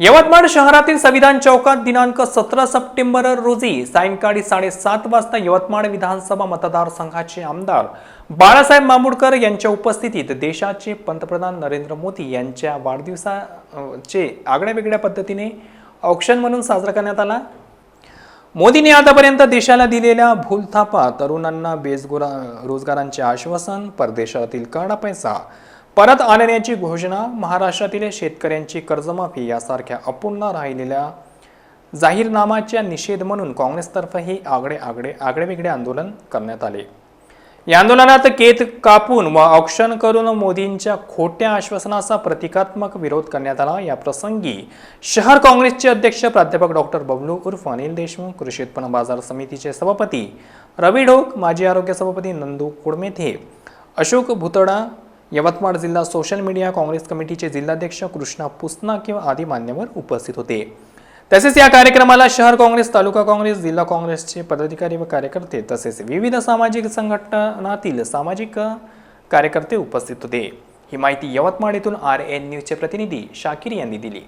यवतमाळ शहरातील संविधान चौकात दिनांक सतरा सप्टेंबर रोजी सायंकाळी साडेसात वाजता यवतमाळ विधानसभा मतदारसंघाचे आमदार बाळासाहेब मामुडकर यांच्या उपस्थितीत देशाचे पंतप्रधान नरेंद्र मोदी यांच्या वाढदिवसाचे आगळ्या वेगळ्या पद्धतीने औक्षण म्हणून साजरा करण्यात आला. मोदींनी आतापर्यंत देशाला दिलेल्या भूलथापा तरुणांना बेजगुरा रोजगारांचे आश्वासन परदेशातील काळा पैसा परत आणण्याची घोषणा महाराष्ट्रातील शेतकऱ्यांची कर्जमाफी यासारख्या अपूर्ण राहिलेल्या जाहीरनामाच्या निषेध म्हणून काँग्रेसतर्फेही आगडे आगळे आगळे आगळेवेगळे आंदोलन करण्यात आले. या आंदोलनात केत कापून व औक्षण करून मोदींच्या खोट्या आश्वासनाचा प्रतिकात्मक विरोध करण्यात आला. या प्रसंगी शहर काँग्रेसचे अध्यक्ष प्राध्यापक डॉक्टर बबलू उर्फ अनिल देशमुख कृषी उत्पन्न बाजार समितीचे सभापती रवी ढोक माजी आरोग्य सभापती नंदू कुडमेथे अशोक भुतडा यवतमाळ जिल्हा सोशल मीडिया काँग्रेस कमिटीचे जिल्हाध्यक्ष कृष्णा पुसना किंवा आदी मान्यवर उपस्थित होते. तसेच या कार्यक्रमाला शहर काँग्रेस तालुका काँग्रेस जिल्हा काँग्रेसचे पदाधिकारी व कार्यकर्ते तसेच विविध सामाजिक संघटनातील सामाजिक कार्यकर्ते उपस्थित होते. ही माहिती यवतमाळ येथून आर एन न्यूजचे प्रतिनिधी शाकीर यांनी दिली.